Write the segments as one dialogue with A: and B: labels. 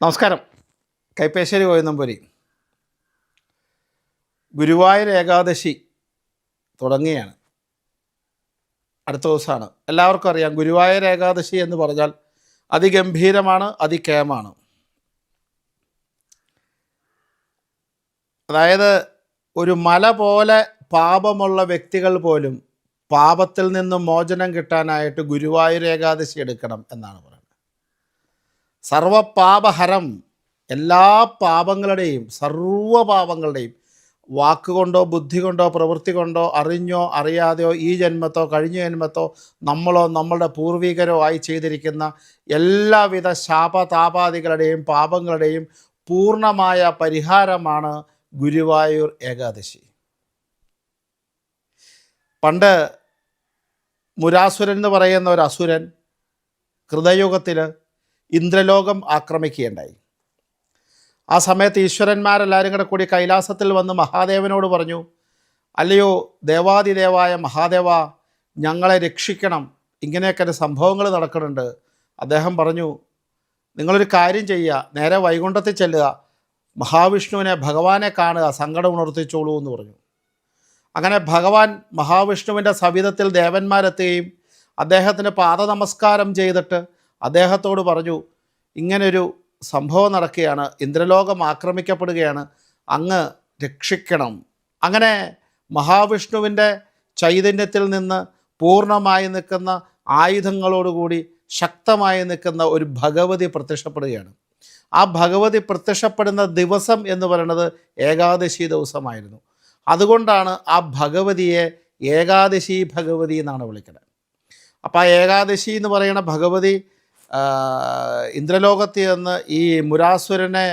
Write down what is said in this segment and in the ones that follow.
A: നമസ്കാരം. കൈപ്പേശ്ശേരി കോയന്നമ്പൂരി ഗുരുവായൂർ ഏകാദശി തുടങ്ങുകയാണ്. അടുത്ത ദിവസമാണ്. എല്ലാവർക്കും അറിയാം ഗുരുവായൂർ ഏകാദശി എന്ന് പറഞ്ഞാൽ അതിഗംഭീരമാണ് അതികേമാണ് അതായത് ഒരു മല പോലെ പാപമുള്ള വ്യക്തികൾ പോലും പാപത്തിൽ നിന്നും മോചനം കിട്ടാനായിട്ട് ഗുരുവായൂർ ഏകാദശി എടുക്കണം എന്നാണ് പറയുന്നത്. സർവപാപഹരം എല്ലാ പാപങ്ങളുടെയും സർവ പാപങ്ങളുടെയും വാക്കുകൊണ്ടോ ബുദ്ധി കൊണ്ടോ പ്രവൃത്തി കൊണ്ടോ അറിഞ്ഞോ അറിയാതെയോ ഈ ജന്മത്തോ കഴിഞ്ഞ ജന്മത്തോ നമ്മളോ നമ്മളുടെ പൂർവികരോ ആയി ചെയ്തിരിക്കുന്ന എല്ലാവിധ ശാപതാപാദികളുടെയും പാപങ്ങളുടെയും പൂർണമായ പരിഹാരമാണ് ഗുരുവായൂർ ഏകാദശി. പണ്ട് മുരാസുരൻ എന്ന് പറയുന്ന ഒരു അസുരൻ കൃതയുഗത്തിൽ ഇന്ദ്രലോകം ആക്രമിക്കുകയുണ്ടായി. ആ സമയത്ത് ഈശ്വരന്മാരെല്ലാവരും കൂടെ കൂടി കൈലാസത്തിൽ വന്ന് മഹാദേവനോട് പറഞ്ഞു അല്ലയോ ദേവാദിദേവായ മഹാദേവ ഞങ്ങളെ രക്ഷിക്കണം. ഇങ്ങനെയൊക്കെ സംഭവങ്ങൾ നടക്കുന്നുണ്ട്. അദ്ദേഹം പറഞ്ഞു നിങ്ങളൊരു കാര്യം ചെയ്യുക നേരെ വൈകുണ്ഠത്തിൽ ചെല്ലുക. മഹാവിഷ്ണുവിനെ ഭഗവാനെ കാണുക സങ്കടം ഉണർത്തിച്ചോളൂ എന്ന് പറഞ്ഞു. അങ്ങനെ ഭഗവാൻ മഹാവിഷ്ണുവിന്റെ സവിധത്തിൽ ദേവന്മാരെത്തുകയും അദ്ദേഹത്തിന് പാദ നമസ്കാരം ചെയ്തിട്ട് അദ്ദേഹത്തോട് പറഞ്ഞു ഇങ്ങനൊരു സംഭവം നടക്കുകയാണ് ഇന്ദ്രലോകം ആക്രമിക്കപ്പെടുകയാണ് അങ്ങ് രക്ഷിക്കണം. അങ്ങനെ മഹാവിഷ്ണുവിന്റെ ചൈതന്യത്തിൽ നിന്ന് പൂർണമായി നിൽക്കുന്ന ആയുധങ്ങളോടുകൂടി ശക്തമായി നിൽക്കുന്ന ഒരു ഭഗവതി പ്രത്യക്ഷപ്പെടുകയാണ്. ആ ഭഗവതി പ്രത്യക്ഷപ്പെടുന്ന ദിവസം എന്ന് പറയുന്നത് ഏകാദശി ദിവസമായിരുന്നു. അതുകൊണ്ടാണ് ആ ഭഗവതിയെ ഏകാദശി ഭഗവതി എന്നാണ് വിളിക്കുന്നത് അപ്പോൾ ആ ഏകാദശി എന്ന് പറയുന്ന ഭഗവതി ആ, ചെന്ന് ഈ മുരാസുരനെ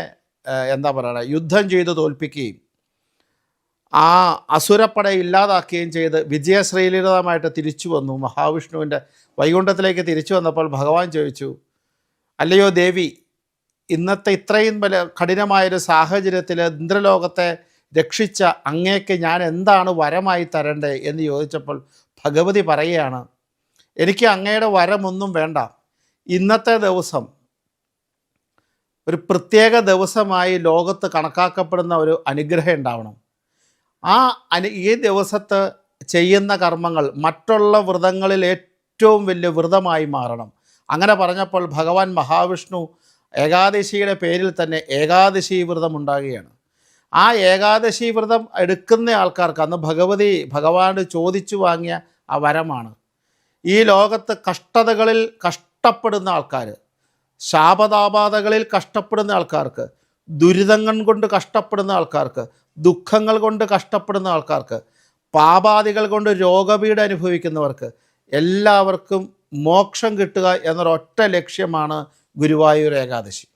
A: എന്താ പറയുക യുദ്ധം ചെയ്ത് തോൽപ്പിക്കുകയും ആ അസുരപ്പട ഇല്ലാതാക്കുകയും ചെയ്ത് വിജയശ്രീലിതമായിട്ട് തിരിച്ചു വന്നു. മഹാവിഷ്ണുവിന്റെ വൈകുണ്ഠത്തിലേക്ക് തിരിച്ചു വന്നപ്പോൾ ഭഗവാൻ ചോദിച്ചു അല്ലയോ ദേവി ഇന്നത്തെ ഇത്രയും വലിയ കഠിനമായൊരു സാഹചര്യത്തിൽ ഇന്ദ്രലോകത്തെ രക്ഷിച്ച അങ്ങേക്ക് ഞാൻ എന്താണ് വരമായി തരണ്ടേ? എന്ന് ചോദിച്ചപ്പോൾ ഭഗവതി പറയുകയാണ് എനിക്ക് അങ്ങയുടെ വരമൊന്നും വേണ്ട. ഇന്നത്തെ ദിവസം ഒരു പ്രത്യേക ദിവസമായി ലോകത്ത് കണക്കാക്കപ്പെടുന്ന ഒരു അനുഗ്രഹം ഉണ്ടാവണം. ആ അനു ഈ ദിവസത്ത് ചെയ്യുന്ന കർമ്മങ്ങൾ മറ്റുള്ള വ്രതങ്ങളിൽ ഏറ്റവും വലിയ വ്രതമായി മാറണം. അങ്ങനെ പറഞ്ഞപ്പോൾ ഭഗവാൻ മഹാവിഷ്ണു ഏകാദശിയുടെ പേരിൽ തന്നെ ഏകാദശി വ്രതം ഉണ്ടാകുകയാണ്. ആ ഏകാദശി വ്രതം എടുക്കുന്ന ആൾക്കാർക്ക് അന്ന് ഭഗവതി ഭഗവാൻ ചോദിച്ചു വാങ്ങിയ ആ വരമാണ്. ഈ ലോകത്ത് കഷ്ടതകളിൽ കഷ്ടപ്പെടുന്ന ആൾക്കാർ ശാപതാപാതകളിൽ കഷ്ടപ്പെടുന്ന ആൾക്കാർക്ക് ദുരിതങ്ങൾ കൊണ്ട് കഷ്ടപ്പെടുന്ന ആൾക്കാർക്ക് ദുഃഖങ്ങൾ കൊണ്ട് കഷ്ടപ്പെടുന്ന ആൾക്കാർക്ക് പാപാദികൾ കൊണ്ട് രോഗപീഠ അനുഭവിക്കുന്നവർക്ക് എല്ലാവർക്കും മോക്ഷം കിട്ടുക എന്നൊരൊറ്റ ലക്ഷ്യമാണ് ഗുരുവായൂർ ഏകാദശി.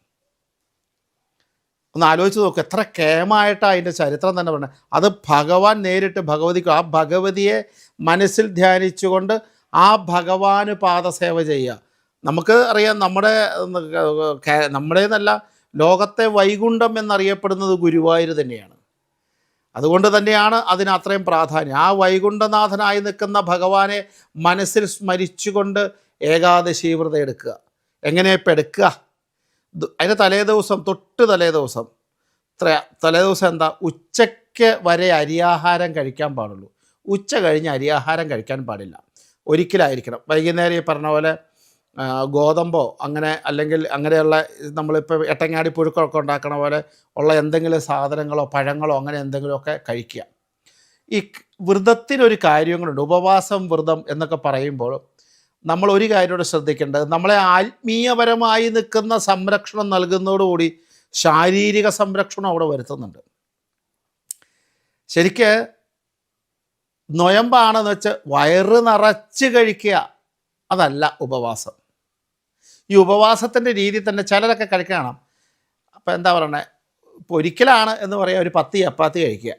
A: ഒന്ന് ആലോചിച്ച് നോക്ക് എത്ര കേമായിട്ടാണ് അതിന്റെ ചരിത്രം തന്നെ പറഞ്ഞത്. അത് ഭഗവാൻ നേരിട്ട് ഭഗവതിക്ക് ആ ഭഗവതിയെ മനസ്സിൽ ധ്യാനിച്ചുകൊണ്ട് ആ ഭഗവാന് പാദസേവ ചെയ്യുക. നമുക്ക് അറിയാം നമ്മുടെ നമ്മുടേതല്ല ലോകത്തെ വൈകുണ്ഠം എന്നറിയപ്പെടുന്നത് ഗുരുവായൂർ തന്നെയാണ്. അതുകൊണ്ട് തന്നെയാണ് അതിന് അത്രയും പ്രാധാന്യം. ആ വൈകുണ്ഠനാഥനായി നിൽക്കുന്ന ഭഗവാനെ മനസ്സിൽ സ്മരിച്ചുകൊണ്ട് ഏകാദശി വ്രതം എടുക്കുക. എങ്ങനെ എടുക്കുക? അതിന്റെ തലേ ദിവസം തൊട്ട് തലേ ദിവസം. തലേ ദിവസം എന്താ? ഉച്ചയ്ക്ക് വരെ അരിയാഹാരം കഴിക്കാൻ പാടുള്ളൂ. ഉച്ച കഴിഞ്ഞ് അരിയാഹാരം കഴിക്കാൻ പാടില്ല. ഒരിക്കലായിരിക്കണം. വൈകുന്നേരം ഈ പറഞ്ഞ പോലെ ഗോതമ്പോ അങ്ങനെ അല്ലെങ്കിൽ അങ്ങനെയുള്ള നമ്മളിപ്പോൾ എട്ടങ്ങാടി പുഴുക്കളൊക്കെ ഉണ്ടാക്കണ പോലെ ഉള്ള എന്തെങ്കിലും സാധനങ്ങളോ പഴങ്ങളോ അങ്ങനെ എന്തെങ്കിലുമൊക്കെ കഴിക്കുക. ഈ വ്രതത്തിനൊരു കാര്യങ്ങളുണ്ട്. ഉപവാസം വ്രതം എന്നൊക്കെ പറയുമ്പോൾ നമ്മൾ ഒരു കാര്യം കൂടെ ശ്രദ്ധിക്കേണ്ടത്. നമ്മളെ ആത്മീയപരമായി നിൽക്കുന്ന സംരക്ഷണം നൽകുന്നതോടുകൂടി ശാരീരിക സംരക്ഷണം അവിടെ വരുത്തുന്നുണ്ട്. ശരിക്ക് നൊയമ്പാണെന്ന് വെച്ച് വയറ് നിറച്ച് കഴിക്കുക. അതല്ല ഉപവാസം. ഈ ഉപവാസത്തിന്റെ രീതി തന്നെ ചിലരൊക്കെ കഴിക്കണം അപ്പോൾ എന്താ പറയണേ? ഇപ്പോൾ ഒരിക്കലാണ് എന്ന് പറയുക ഒരു പത്തി ചപ്പാത്തി കഴിക്കുക.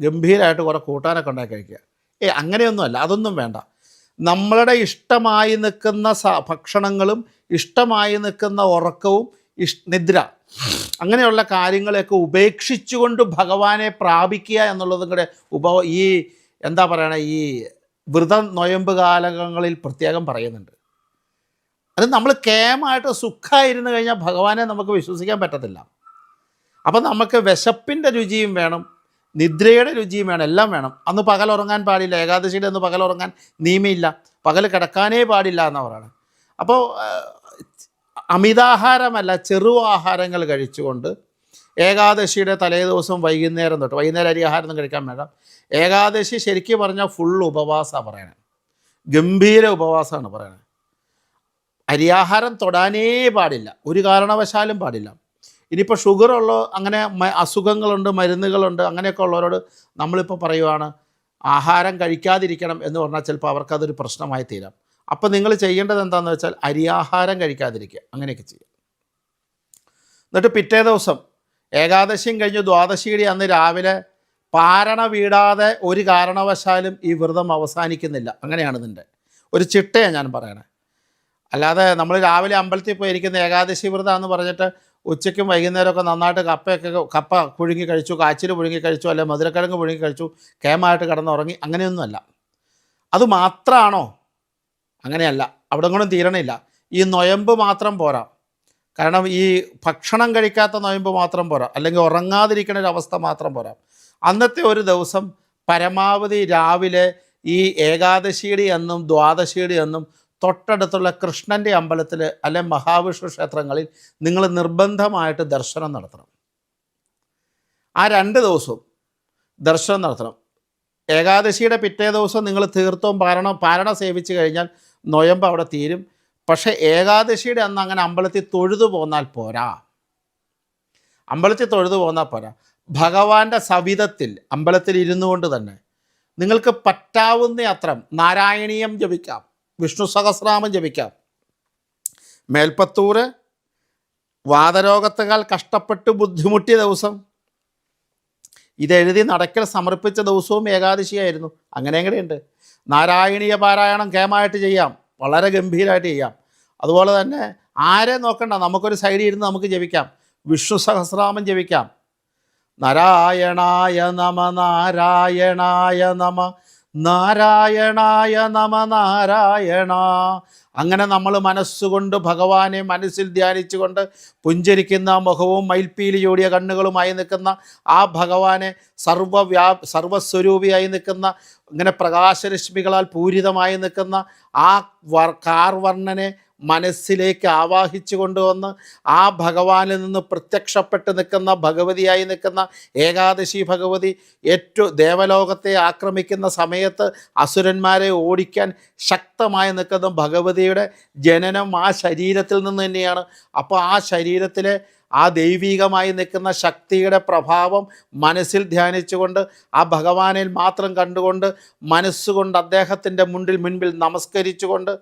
A: ഗംഭീരമായിട്ട് കുറേ കൂട്ടാനൊക്കെ ഉണ്ടാക്കി കഴിക്കുക. ഏ അങ്ങനെയൊന്നുമല്ല അതൊന്നും വേണ്ട. നമ്മളുടെ ഇഷ്ടമായി നിൽക്കുന്ന ഭക്ഷണങ്ങളും ഇഷ്ടമായി നിൽക്കുന്ന ഉറക്കവും ഇഷ് നിദ്ര അങ്ങനെയുള്ള കാര്യങ്ങളെയൊക്കെ ഉപേക്ഷിച്ചുകൊണ്ട് ഭഗവാനെ പ്രാപിക്കുക എന്നുള്ളതും കൂടെ ഉപ ഈ എന്താ പറയണ ഈ വ്രത നൊയമ്പ് കാലങ്ങളിൽ പ്രത്യേകം പറയുന്നുണ്ട്. അത് നമ്മൾ കേമായിട്ട് സുഖമായിരുന്നു കഴിഞ്ഞാൽ ഭഗവാനെ നമുക്ക് വിശ്വസിക്കാൻ പറ്റത്തില്ല. അപ്പം നമുക്ക് വിശപ്പിന്റെ രുചിയും വേണം നിദ്രയുടെ രുചിയും വേണം എല്ലാം വേണം. അന്ന് പകൽ ഉറങ്ങാൻ പാടില്ല ഏകാദശിയുടെ അന്ന് പകൽ ഉറങ്ങാൻ നിയമയില്ല പകൽ കിടക്കാനേ പാടില്ല എന്ന് അപ്പോൾ അമിതാഹാരമല്ല ചെറു ആഹാരങ്ങൾ കഴിച്ചുകൊണ്ട് ഏകാദശിയുടെ തലേ ദിവസം വൈകുന്നേരം തൊട്ട് വൈകുന്നേരം അരി ആഹാരം ഒന്നും കഴിക്കാൻ വേണ്ട. ഏകാദശി ശരിക്കും പറഞ്ഞാൽ ഫുൾ ഉപവാസമാണ് പറയണത് ഗംഭീര ഉപവാസമാണ് പറയണത് അരിയാഹാരം തൊടാനേ പാടില്ല. ഒരു കാരണവശാലും പാടില്ല. ഇനിയിപ്പോൾ ഷുഗറുള്ള അങ്ങനെ അസുഖങ്ങളുണ്ട് മരുന്നുകളുണ്ട് അങ്ങനെയൊക്കെ ഉള്ളവരോട് നമ്മളിപ്പോൾ പറയുവാണ് ആഹാരം കഴിക്കാതിരിക്കണം എന്ന് പറഞ്ഞാൽ ചിലപ്പോൾ അവർക്കതൊരു പ്രശ്നമായി തീരാം. അപ്പോൾ നിങ്ങൾ ചെയ്യേണ്ടത് എന്താണെന്ന് വെച്ചാൽ അരിയാഹാരം കഴിക്കാതിരിക്കുക. അങ്ങനെയൊക്കെ ചെയ്യുക എന്നിട്ട് പിറ്റേ ദിവസം ഏകാദശിയും കഴിഞ്ഞ് ദ്വാദശിയുടെ അന്ന് രാവിലെ പാരണ വീടാതെ ഒരു കാരണവശാലും ഈ വ്രതം അവസാനിക്കുന്നില്ല. അങ്ങനെയാണ് ഇതിന്റെ. ഒരു ചിട്ടയാണ് ഞാൻ പറയണേ. അല്ലാതെ നമ്മൾ രാവിലെ അമ്പലത്തിൽ പോയി ഇരിക്കുന്ന ഏകാദശി വ്രതം എന്ന് പറഞ്ഞിട്ട് ഉച്ചയ്ക്കും വൈകുന്നേരമൊക്കെ നന്നായിട്ട് കപ്പയൊക്കെ കപ്പ പുഴുങ്ങി കഴിച്ചു കാച്ചിൽ പുഴുങ്ങി കഴിച്ചു അല്ലെ മധുരക്കിഴങ്ങ് പുഴുങ്ങി കഴിച്ചു കേമായിട്ട് കിടന്നുറങ്ങി അങ്ങനെയൊന്നുമല്ല. അത് മാത്രമാണോ അങ്ങനെയല്ല. അവിടെ കൊണ്ടും തീരണില്ല ഈ നൊയമ്പ് മാത്രം പോരാ. കാരണം ഈ ഭക്ഷണം കഴിക്കാത്ത നൊയമ്പ് മാത്രം പോരാ. അല്ലെങ്കിൽ ഉറങ്ങാതിരിക്കുന്ന ഒരു അവസ്ഥ മാത്രം പോരാ. അന്നത്തെ ഒരു ദിവസം പരമാവധി രാവിലെ ഈ ഏകാദശിയുടെ എന്നും ദ്വാദശിയുടെ എന്നും തൊട്ടടുത്തുള്ള കൃഷ്ണന്റെ അമ്പലത്തിൽ അല്ലെ മഹാവിഷ്ണു ക്ഷേത്രങ്ങളിൽ നിങ്ങൾ നിർബന്ധമായിട്ട് ദർശനം നടത്തണം. ആ രണ്ട് ദിവസവും ദർശനം നടത്തണം. ഏകാദശിയുടെ പിറ്റേ ദിവസം നിങ്ങൾ തീർത്ഥവും പാരണ പാരണ സേവിച്ച് കഴിഞ്ഞാൽ നൊയമ്പ് അവിടെ തീരും. പക്ഷേ ഏകാദശിയുടെ അന്ന് അങ്ങനെ അമ്പലത്തിൽ തൊഴുതു പോന്നാൽ പോരാ. അമ്പലത്തിൽ തൊഴുതു പോന്നാൽ പോരാ. ഭഗവാന്റെ സവിധത്തിൽ അമ്പലത്തിൽ ഇരുന്നു കൊണ്ട് തന്നെ നിങ്ങൾക്ക് പറ്റാവുന്ന അത്രം നാരായണീയം ജപിക്കാം വിഷ്ണു സഹസ്രാമം ജപിക്കാം. മേൽപ്പത്തൂര് വാതരോഗത്തേക്കാൾ കഷ്ടപ്പെട്ട് ബുദ്ധിമുട്ടിയ ദിവസം ഇതെഴുതി നടക്കൽ സമർപ്പിച്ച ദിവസവും ഏകാദശിയായിരുന്നു. അങ്ങനെ എങ്ങനെയുണ്ട് നാരായണീയ പാരായണം കേമായിട്ട് ചെയ്യാം വളരെ ഗംഭീരമായിട്ട് ചെയ്യാം. അതുപോലെ തന്നെ ആരെ നോക്കണ്ട നമുക്കൊരു സൈഡിൽ ഇരുന്ന് നമുക്ക് ജപിക്കാം വിഷ്ണു സഹസ്രാമം ജപിക്കാം. നാരായണായ നമ നാരായണായ നമ നാരായണായ നമ നാരായണ. അങ്ങനെ നമ്മൾ മനസ്സുകൊണ്ട് ഭഗവാനെ മനസ്സിൽ ധ്യാനിച്ചുകൊണ്ട് പുഞ്ചരിക്കുന്ന മുഖവും മയിൽപ്പീലി ചൂടിയ കണ്ണുകളുമായി നിൽക്കുന്ന ആ ഭഗവാനെ സർവവ്യാ സർവസ്വരൂപിയായി നിൽക്കുന്ന ഇങ്ങനെ പ്രകാശരശ്മികളാൽ പൂരിതമായി നിൽക്കുന്ന ആ വർ കാർവർണനെ മനസ്സിലേക്ക് ആവാഹിച്ചു കൊണ്ടുവന്ന് ആ ഭഗവാനിൽ നിന്ന് പ്രത്യക്ഷപ്പെട്ട് നിൽക്കുന്ന ഭഗവതിയായി നിൽക്കുന്ന ഏകാദശി ഭഗവതി ഏറ്റവും ദേവലോകത്തെ ആക്രമിക്കുന്ന സമയത്ത് അസുരന്മാരെ ഓടിക്കാൻ ശക്തമായി നിൽക്കുന്ന ഭഗവതിയുടെ ജനനം ആ ശരീരത്തിൽ നിന്ന് തന്നെയാണ്. അപ്പോൾ ആ ശരീരത്തിലെ ആ ദൈവീകമായി നിൽക്കുന്ന ശക്തിയുടെ പ്രഭാവം മനസ്സിൽ ധ്യാനിച്ചുകൊണ്ട് ആ ഭഗവാനിൽ മാത്രം കണ്ടുകൊണ്ട് മനസ്സുകൊണ്ട് അദ്ദേഹത്തിന്റെ മുണ്ടിൽ മുൻപിൽ നമസ്കരിച്ചുകൊണ്ട്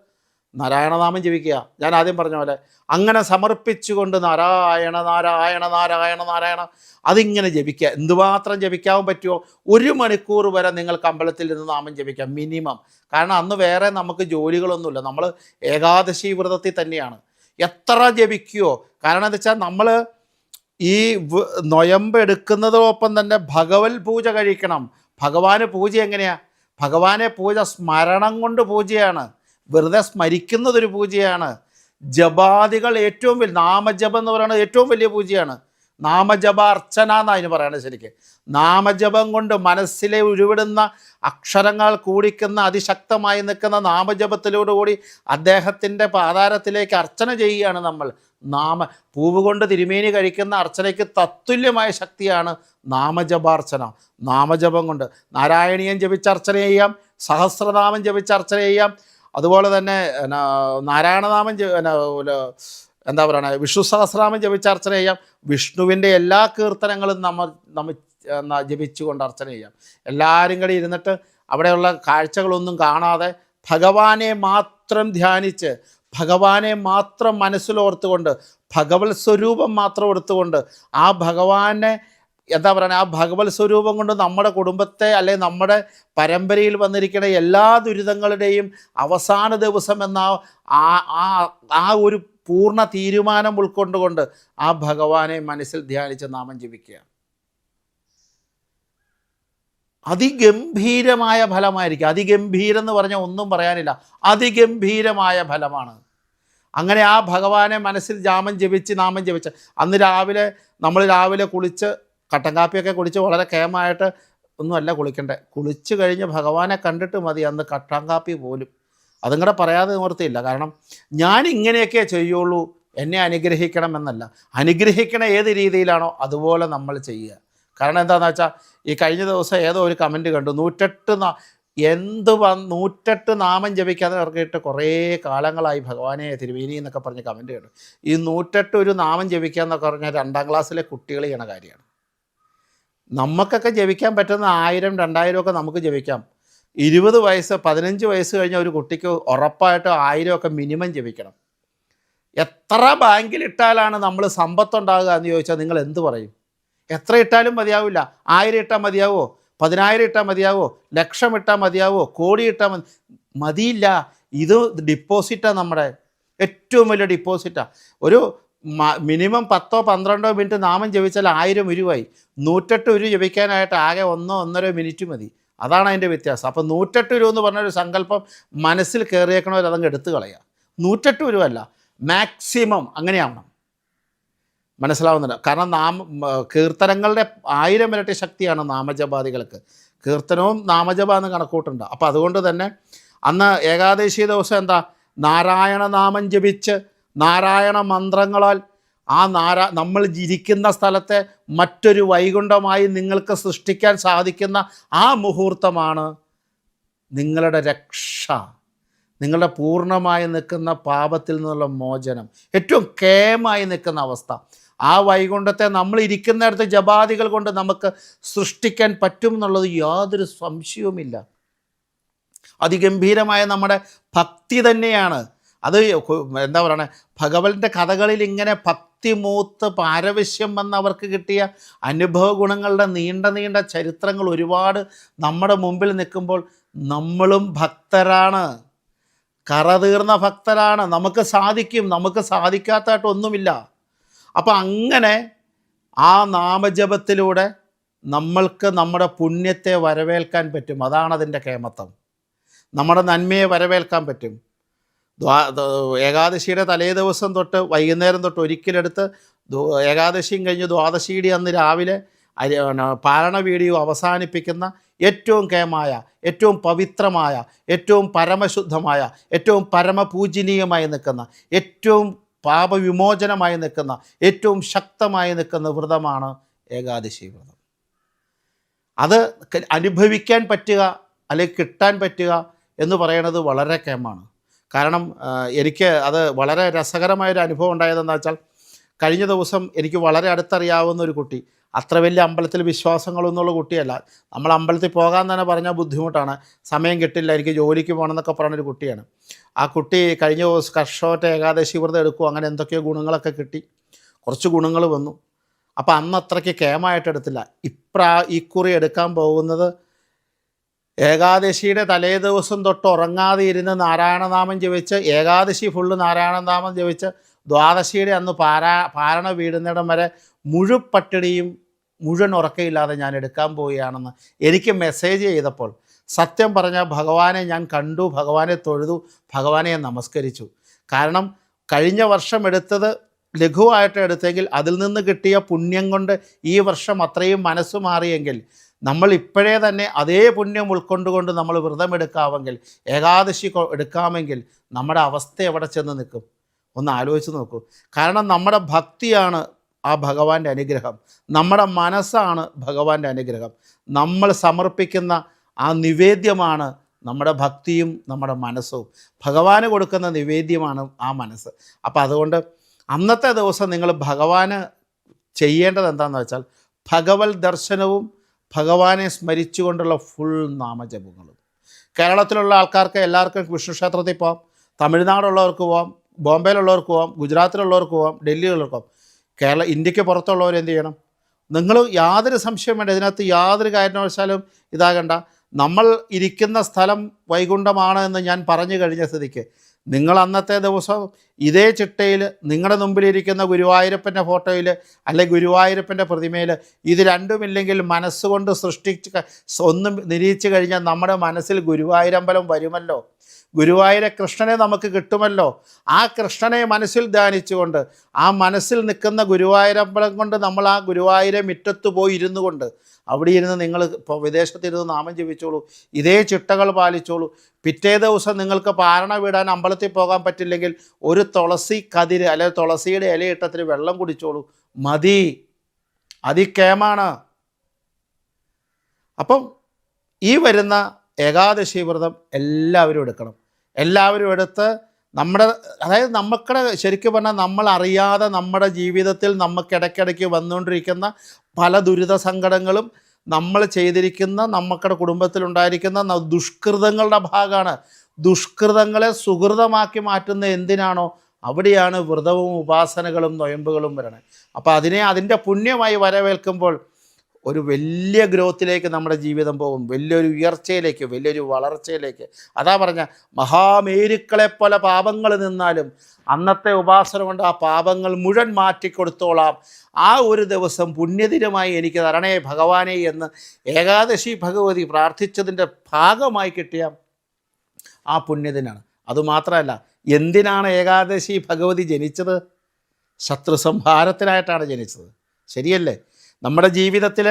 A: നാരായണനാമം ജപിക്കുക. ഞാൻ ആദ്യം പറഞ്ഞ പോലെ അങ്ങനെ സമർപ്പിച്ചുകൊണ്ട് നാരായണ നാരായണ നാരായണ നാരായണ അതിങ്ങനെ ജപിക്കുക. എന്തുമാത്രം ജപിക്കാൻ പറ്റുമോ ഒരു മണിക്കൂർ വരെ നിങ്ങൾക്ക് അമ്പലത്തിൽ നിന്ന് നാമം ജപിക്കാം മിനിമം. കാരണം അന്ന് വേറെ നമുക്ക് ജോലികളൊന്നുമില്ല. നമ്മൾ ഏകാദശി വ്രതത്തിൽ തന്നെയാണ്. എത്ര ജപിക്കുമോ കാരണം എന്താ വെച്ചാൽ നമ്മൾ ഈ നൊയമ്പ് എടുക്കുന്നതോടൊപ്പം തന്നെ ഭഗവത് പൂജ കഴിക്കണം. ഭഗവാന് പൂജ എങ്ങനെയാ? ഭഗവാനെ പൂജ സ്മരണം കൊണ്ട് പൂജയാണ്. വെറുതെ സ്മരിക്കുന്നതൊരു പൂജയാണ്. ജപാദികൾ ഏറ്റവും വലിയ നാമജപം എന്ന് പറയുന്നത് ഏറ്റവും വലിയ പൂജയാണ്. നാമജപ അർച്ചന എന്നാണ് അതിന് പറയുന്നത് ശരിക്ക്. നാമജപം കൊണ്ട് മനസ്സിലെ ഉരുവിടുന്ന അക്ഷരങ്ങൾ കൂടിക്കുന്ന അതിശക്തമായി നിൽക്കുന്ന നാമജപത്തിലോടുകൂടി അദ്ദേഹത്തിന്റെ പാതാരത്തിലേക്ക് അർച്ചന ചെയ്യുകയാണ് നമ്മൾ. നാമ പൂവ് കൊണ്ട് തിരുമേനി കഴിക്കുന്ന അർച്ചനയ്ക്ക് തത്തുല്യമായ ശക്തിയാണ് നാമജപാർച്ചന. നാമജപം കൊണ്ട് നാരായണീയം ജപിച്ച് അർച്ചന ചെയ്യാം സഹസ്രനാമം ജപിച്ച് അർച്ചന ചെയ്യാം അതുപോലെ തന്നെ നാരായണനാമം എന്താ പറയുക വിഷ്ണു സഹസ്രനാമം ജപിച്ച് അർച്ചന ചെയ്യാം. വിഷ്ണുവിന്റെ എല്ലാ കീർത്തനങ്ങളും നമ്മൾ നമ്മൾ ജപിച്ചുകൊണ്ട് അർച്ചന ചെയ്യാം. എല്ലാവരും കൂടി ഇരുന്നിട്ട് അവിടെയുള്ള കാഴ്ചകളൊന്നും കാണാതെ ഭഗവാനെ മാത്രം ധ്യാനിച്ച് ഭഗവാനെ മാത്രം മനസ്സിലോർത്തുകൊണ്ട് ഭഗവത് സ്വരൂപം മാത്രം എടുത്തുകൊണ്ട് ആ ഭഗവാനെ എന്താ പറയുക ആ ഭഗവത് സ്വരൂപം കൊണ്ട് നമ്മുടെ കുടുംബത്തെ അല്ലെ നമ്മുടെ പരമ്പരയിൽ വന്നിരിക്കുന്ന എല്ലാ ദുരിതങ്ങളുടെയും അവസാന ദിവസം എന്ന ആ ആ ഒരു പൂർണ തീരുമാനം ഉൾക്കൊണ്ടുകൊണ്ട് ആ ഭഗവാനെ മനസ്സിൽ ധ്യാനിച്ച് നാമം ജപിക്കുക. അതിഗംഭീരമായ ഫലമായിരിക്കും. അതിഗംഭീരം എന്ന് പറഞ്ഞാൽ ഒന്നും പറയാനില്ല. അതിഗംഭീരമായ ഫലമാണ്. അങ്ങനെ ആ ഭഗവാനെ മനസ്സിൽ ജാമം ജപിച്ച് നാമം ജപിച്ച് അന്ന് രാവിലെ നമ്മൾ രാവിലെ കുളിച്ച് കട്ടൻ കാപ്പിയൊക്കെ കുടിച്ച് വളരെ കേമായിട്ട് ഒന്നുമല്ല കുളിക്കണ്ടേ. കുളിച്ച് കഴിഞ്ഞ് ഭഗവാനെ കണ്ടിട്ട് മതി അന്ന് കട്ടൻ കാപ്പി പോലും. അതും കൂടെ പറയാതെ നിവർത്തിയില്ല. കാരണം ഞാൻ ഇങ്ങനെയൊക്കെ ചെയ്യുള്ളൂ. എന്നെ അനുഗ്രഹിക്കണം എന്നല്ല. അനുഗ്രഹിക്കണ ഏത് രീതിയിലാണോ അതുപോലെ നമ്മൾ ചെയ്യുക. കാരണം എന്താണെന്ന് വെച്ചാൽ ഈ കഴിഞ്ഞ ദിവസം ഏതോ ഒരു കമന്റ് കണ്ടു. നൂറ്റെട്ട് നാ എന്ത് നൂറ്റെട്ട് നാമം ജപിക്കാതെ ഇറക്കിയിട്ട് കുറേ കാലങ്ങളായി ഭഗവാനെ തിരുവേനി എന്നൊക്കെ പറഞ്ഞ് കമന്റ് കണ്ടു. ഈ നൂറ്റെട്ട് ഒരു നാമം ജപിക്കുക എന്നൊക്കെ പറഞ്ഞാൽ രണ്ടാം ക്ലാസ്സിലെ കുട്ടികൾ ചെയ്യണ കാര്യമാണ്. നമുക്കൊക്കെ ജപിക്കാൻ പറ്റുന്ന ആയിരം രണ്ടായിരം ഒക്കെ നമുക്ക് ജപിക്കാം ഇരുപത് വയസ്സ് പതിനഞ്ച് വയസ്സ് കഴിഞ്ഞ ഒരു കുട്ടിക്ക് ഉറപ്പായിട്ട് ആയിരം ഒക്കെ മിനിമം ജപിക്കണം എത്ര ബാങ്കിലിട്ടാലാണ് നമ്മൾ സമ്പത്തുണ്ടാകുക എന്ന് ചോദിച്ചാൽ നിങ്ങൾ എന്ത് പറയും? എത്ര ഇട്ടാലും മതിയാവില്ല. ആയിരം ഇട്ടാൽ മതിയാവോ? പതിനായിരം ഇട്ടാൽ മതിയാവോ? ലക്ഷം ഇട്ടാൽ മതിയാവോ? കോടി ഇട്ടാൽ മതി മതിയില്ല. ഇത് ഡിപ്പോസിറ്റാണ് നമ്മുടെ. ഏറ്റവും വലിയ ഡിപ്പോസിറ്റാണ് ഒരു മിനിമം പത്തോ പന്ത്രണ്ടോ മിനിറ്റ് നാമം ജപിച്ചാൽ ആയിരം ഉരുവായി. നൂറ്റെട്ട് ഉരു ജപിക്കാനായിട്ട് ആകെ ഒന്നോ ഒന്നര മിനിറ്റ് മതി. അതാണ് അതിന്റെ വ്യത്യാസം. അപ്പോൾ നൂറ്റെട്ട് ഉരു എന്ന് പറഞ്ഞൊരു സങ്കല്പം മനസ്സിൽ കയറിയേക്കണവർ അതങ്ങ് എടുത്തു കളയുക നൂറ്റെട്ട് ഉരുവല്ല മാക്സിമം അങ്ങനെയാവണം. മനസ്സിലാവുന്നുണ്ട്? കാരണം നാമ കീർത്തനങ്ങളുടെ ആയിരം ഇരട്ടി ശക്തിയാണ് നാമജപാദികൾക്ക്. കീർത്തനവും നാമജപ എന്ന് കണക്കൂട്ടുണ്ട്. അപ്പോൾ അതുകൊണ്ട് തന്നെ അന്ന് ഏകാദശി ദിവസം എന്താ? നാരായണ നാമം ജപിച്ച് നാരായണ മന്ത്രങ്ങളാൽ ആ നാരാ നമ്മൾ ഇരിക്കുന്ന സ്ഥലത്തെ മറ്റൊരു വൈകുണ്ഠമായി നിങ്ങൾക്ക് സൃഷ്ടിക്കാൻ സാധിക്കുന്ന ആ മുഹൂർത്തമാണ് നിങ്ങളുടെ രക്ഷ. നിങ്ങളുടെ പൂർണമായി നിൽക്കുന്ന പാപത്തിൽ നിന്നുള്ള മോചനം. ഏറ്റവും കേമായി നിൽക്കുന്ന അവസ്ഥ. ആ വൈകുണ്ഠത്തെ നമ്മൾ ഇരിക്കുന്നിടത്ത് ജപാദികൾ കൊണ്ട് നമുക്ക് സൃഷ്ടിക്കാൻ പറ്റും എന്നുള്ളത് യാതൊരു സംശയവുമില്ല. അതിഗംഭീരമായ നമ്മുടെ ഭക്തി തന്നെയാണ്. അത് എന്താ പറയണേ ഭഗവന്റെ കഥകളിൽ ഇങ്ങനെ ഭക്തി മൂത്ത് പാരവശ്യം വന്ന് അവർക്ക് കിട്ടിയ അനുഭവ ഗുണങ്ങളുടെ നീണ്ട നീണ്ട ചരിത്രങ്ങൾ ഒരുപാട് നമ്മുടെ മുമ്പിൽ നിൽക്കുമ്പോൾ നമ്മളും ഭക്തരാണ്. കറ തീർന്ന ഭക്തരാണ്. നമുക്ക് സാധിക്കും. നമുക്ക് സാധിക്കാത്തതായിട്ടൊന്നുമില്ല അപ്പം അങ്ങനെ ആ നാമജപത്തിലൂടെ നമ്മൾക്ക് നമ്മുടെ പുണ്യത്തെ വരവേൽക്കാൻ പറ്റും. അതാണ് അതിന്റെ കേമത്വം. നമ്മുടെ നന്മയെ വരവേൽക്കാൻ പറ്റും. ഏകാദശിയുടെ തലേ ദിവസം തൊട്ട് വൈകുന്നേരം തൊട്ട് ഒരിക്കലെടുത്ത് ഏകാദശിയും കഴിഞ്ഞ് ദ്വാദശിയുടെ അന്ന് രാവിലെ അരി വീഡിയോ അവസാനിപ്പിക്കുന്ന ഏറ്റവും കേമായ ഏറ്റവും പവിത്രമായ ഏറ്റവും പരമശുദ്ധമായ ഏറ്റവും പരമപൂജനീയമായി നിൽക്കുന്ന ഏറ്റവും പാപവിമോചനമായി നിൽക്കുന്ന ഏറ്റവും ശക്തമായി നിൽക്കുന്ന വ്രതമാണ് ഏകാദശി വ്രതം. അത് അനുഭവിക്കാൻ പറ്റുക അല്ലെങ്കിൽ കിട്ടാൻ പറ്റുക എന്ന് പറയുന്നത് വളരെ കേമാണ്. കാരണം എനിക്ക് അത് വളരെ രസകരമായൊരു അനുഭവം ഉണ്ടായതെന്ന് വെച്ചാൽ കഴിഞ്ഞ ദിവസം എനിക്ക് വളരെ അടുത്തറിയാവുന്ന ഒരു കുട്ടി അത്ര വലിയ അമ്പലത്തിൽ വിശ്വാസങ്ങളൊന്നുള്ള കുട്ടിയല്ല. നമ്മൾ അമ്പലത്തിൽ പോകാൻ തന്നെ പറഞ്ഞാൽ ബുദ്ധിമുട്ടാണ്. സമയം കിട്ടില്ല എനിക്ക് ജോലിക്ക് പോകണം എന്നൊക്കെ പറഞ്ഞൊരു കുട്ടിയാണ്. ആ കുട്ടി കഴിഞ്ഞ ദിവസം കർഷകത്തെ ഏകാദശി വ്രതം എടുക്കും അങ്ങനെ എന്തൊക്കെയോ ഗുണങ്ങളൊക്കെ കിട്ടി. കുറച്ച് ഗുണങ്ങൾ വന്നു. അപ്പോൾ അന്ന് അത്രയ്ക്ക് കേമായിട്ട് എടുത്തില്ല. ഇപ്രാ കുറി എടുക്കാൻ പോകുന്നത് ഏകാദശിയുടെ തലേ ദിവസം തൊട്ട് ഉറങ്ങാതെ ഇരുന്ന് നാരായണനാമം ജപിച്ച് ഏകാദശി ഫുള്ള് നാരായണനാമം ജപിച്ച് ദ്വാദശിയുടെ അന്ന് പാരാ പാരണ വീടുന്നിടം വരെ മുഴുപട്ടിണിയും മുഴുവൻ ഉറക്കയില്ലാതെ ഞാൻ എടുക്കാൻ പോവുകയാണെന്ന് എനിക്ക് മെസ്സേജ് ചെയ്തപ്പോൾ സത്യം പറഞ്ഞ ഭഗവാനെ ഞാൻ കണ്ടു ഭഗവാനെ തൊഴുതു ഭഗവാനെ നമസ്കരിച്ചു. കാരണം കഴിഞ്ഞ വർഷം എടുത്തത് ലഘുവായിട്ട് എടുത്തെങ്കിൽ അതിൽ നിന്ന് കിട്ടിയ പുണ്യം കൊണ്ട് ഈ വർഷം അത്രയും മനസ്സ് മാറിയെങ്കിൽ നമ്മൾ ഇപ്പോഴേ തന്നെ അതേ പുണ്യം ഉൾക്കൊണ്ടുകൊണ്ട് നമ്മൾ വ്രതമെടുക്കാമെങ്കിൽ ഏകാദശി എടുക്കാമെങ്കിൽ നമ്മുടെ അവസ്ഥ എവിടെ ചെന്ന് നിൽക്കും? ഒന്ന് ആലോചിച്ച് നോക്കൂ. കാരണം നമ്മുടെ ഭക്തിയാണ് ആ ഭഗവാന്റെ അനുഗ്രഹം. നമ്മുടെ മനസ്സാണ് ഭഗവാന്റെ അനുഗ്രഹം. നമ്മൾ സമർപ്പിക്കുന്ന ആ നിവേദ്യമാണ് നമ്മുടെ ഭക്തിയും നമ്മുടെ മനസ്സും. ഭഗവാന് കൊടുക്കുന്ന നിവേദ്യമാണ് ആ മനസ്സ്. അപ്പോൾ അതുകൊണ്ട് അന്നത്തെ ദിവസം നിങ്ങൾ ഭഗവാന് ചെയ്യേണ്ടത് എന്താണെന്ന് വെച്ചാൽ ഭഗവത് ദർശനവും ഭഗവാനെ സ്മരിച്ചുകൊണ്ടുള്ള ഫുൾ നാമജപങ്ങളും. കേരളത്തിലുള്ള ആൾക്കാർക്ക് എല്ലാവർക്കും വിഷ്ണു ക്ഷേത്രത്തിൽ പോവാം തമിഴ്നാടുള്ളവർക്ക് പോവാം ബോംബെയിലുള്ളവർക്ക് പോവാം ഗുജറാത്തിലുള്ളവർക്ക് പോവാം ഡൽഹിയിലുള്ളവർക്ക് പോവാം. കേരള ഇന്ത്യയ്ക്ക് പുറത്തുള്ളവർ എന്ത് ചെയ്യണം? നിങ്ങൾ യാതൊരു സംശയം വേണ്ട ഇതിനകത്ത് യാതൊരു കാരണവശാലും ഇതാകണ്ട. നമ്മൾ ഇരിക്കുന്ന സ്ഥലം വൈകുണ്ഠമാണ് എന്ന് ഞാൻ പറഞ്ഞു കഴിഞ്ഞ സ്ഥിതിക്ക്. നിങ്ങൾ അന്നത്തെ ദിവസം ഇതേ ചിട്ടയിൽ നിങ്ങളുടെ മുമ്പിലിരിക്കുന്ന ഗുരുവായൂരപ്പന്റെ ഫോട്ടോയിൽ അല്ലെ ഗുരുവായൂരപ്പന്റെ പ്രതിമയിൽ ഇത് രണ്ടുമില്ലെങ്കിൽ മനസ്സുകൊണ്ട് സൃഷ്ടിച്ച് ഒന്നും നിരീക്ഷിച്ച് കഴിഞ്ഞാൽ നമ്മുടെ മനസ്സിൽ ഗുരുവായൂരമ്പലം വരുമല്ലോ. ഗുരുവായൂരെ കൃഷ്ണനെ നമുക്ക് കിട്ടുമല്ലോ. ആ കൃഷ്ണനെ മനസ്സിൽ ധ്യാനിച്ചുകൊണ്ട് ആ മനസ്സിൽ നിൽക്കുന്ന ഗുരുവായൂരമ്പലം കൊണ്ട് നമ്മൾ ആ ഗുരുവായൂരെ മുറ്റത്ത് പോയി ഇരുന്നു കൊണ്ട് അവിടെ ഇരുന്ന് നിങ്ങൾ ഇപ്പോൾ വിദേശത്തിരുന്ന് നാമം ജപിച്ചോളൂ ഇതേ ചിട്ടകൾ പാലിച്ചോളൂ. പിറ്റേ ദിവസം നിങ്ങൾക്ക് പാരണ വിടാൻ അമ്പലത്തിൽ പോകാൻ പറ്റില്ലെങ്കിൽ ഒരു തുളസി കതിര് അല്ലെങ്കിൽ തുളസിയുടെ ഇലയിട്ടത്തിന് വെള്ളം കുടിച്ചോളൂ. മതി. അതിക്കേമാണ്. അപ്പം ഈ വരുന്ന ഏകാദശി വ്രതം എല്ലാവരും എടുക്കണം. എല്ലാവരും എടുത്ത് നമ്മുടെ അതായത് നമുക്കടെ ശരിക്കും പറഞ്ഞാൽ നമ്മൾ അറിയാതെ നമ്മുടെ ജീവിതത്തിൽ നമുക്കിടയ്ക്കിടയ്ക്ക് വന്നുകൊണ്ടിരിക്കുന്ന പല ദുരിത സങ്കടങ്ങളും നമ്മൾ ചെയ്തിരിക്കുന്ന നമുക്കടെ കുടുംബത്തിലുണ്ടായിരിക്കുന്ന ദുഷ്കൃതങ്ങളുടെ ഭാഗമാണ്. ദുഷ്കൃതങ്ങളെ സുഹൃതമാക്കി മാറ്റുന്ന എന്തിനാണോ അവിടെയാണ് വ്രതവും ഉപാസനകളും നൊയമ്പുകളും വരണത് അപ്പോൾ അതിനെ അതിന്റെ പുണ്യമായി വരവേൽക്കുമ്പോൾ ഒരു വലിയ ഗ്രോത്തിലേക്ക് നമ്മുടെ ജീവിതം പോകും. വലിയൊരു ഉയർച്ചയിലേക്ക് വലിയൊരു വളർച്ചയിലേക്ക്. അതാ പറഞ്ഞ മഹാമേരുക്കളെ പോലെ പാപങ്ങൾ നിന്നാലും അന്നത്തെ ഉപാസന കൊണ്ട് ആ പാപങ്ങൾ മുഴുവൻ മാറ്റിക്കൊടുത്തോളാം. ആ ഒരു ദിവസം പുണ്യദിനമായി എനിക്ക് തരണേ ഭഗവാനെ എന്ന് ഏകാദശി ഭഗവതി പ്രാർത്ഥിച്ചതിന്റെ ഭാഗമായി കിട്ടിയ ആ പുണ്യദിനാണ്. അതുമാത്രമല്ല എന്തിനാണ് ഏകാദശി ഭഗവതി ജനിച്ചത്? ശത്രു സംഹാരത്തിനായിട്ടാണ് ജനിച്ചത്. ശരിയല്ലേ? നമ്മുടെ ജീവിതത്തിൽ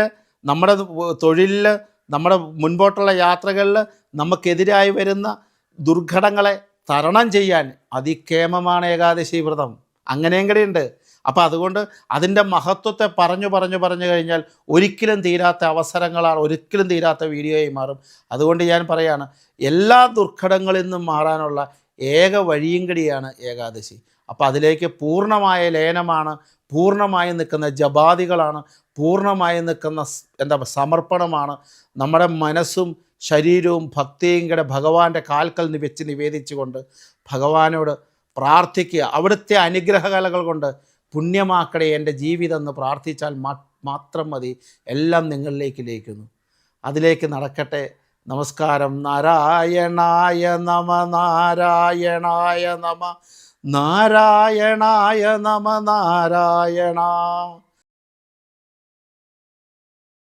A: നമ്മുടെ തൊഴിലിൽ നമ്മുടെ മുൻപോട്ടുള്ള യാത്രകളിൽ നമുക്കെതിരായി വരുന്ന ദുർഘടങ്ങളെ തരണം ചെയ്യാൻ അതിക്ഷേമമാണ് ഏകാദശി വ്രതം. അങ്ങനെയും കൂടെയുണ്ട് അപ്പോൾ അതുകൊണ്ട് അതിന്റെ മഹത്വത്തെ പറഞ്ഞു പറഞ്ഞു പറഞ്ഞു കഴിഞ്ഞാൽ ഒരിക്കലും തീരാത്ത അവസരങ്ങളാണ് ഒരിക്കലും തീരാത്ത വീഡിയോയായി മാറും. അതുകൊണ്ട് ഞാൻ പറയാണ് എല്ലാ ദുർഘടങ്ങളിൽ നിന്നും മാറാനുള്ള ഏക വഴിയും കൂടിയാണ് ഏകാദശി. അപ്പോൾ അതിലേക്ക് പൂർണമായ ലയനമാണ് പൂർണമായി നിൽക്കുന്ന ജപാതികളാണ് പൂർണമായി നിൽക്കുന്ന എന്താ സമർപ്പണമാണ്. നമ്മുടെ മനസ്സും ശരീരവും ഭക്തിയും കൂടെ ഭഗവാന്റെ കാൽക്കൽ വെച്ച് നിവേദിച്ചുകൊണ്ട് ഭഗവാനോട് പ്രാർത്ഥിക്കുക. അവിടുത്തെ അനുഗ്രഹകലകൾ കൊണ്ട് പുണ്യമാക്കണേ എന്റെ ജീവിതം എന്ന് പ്രാർത്ഥിച്ചാൽ മാത്രം മതി. എല്ലാം നിങ്ങളിലേക്ക് ലയിക്കുന്നു. അതിലേക്ക് നടക്കട്ടെ. നമസ്കാരം. നാരായണായ നമ നാരായണായ നമ. നാരായണായ നമ നാരായണ.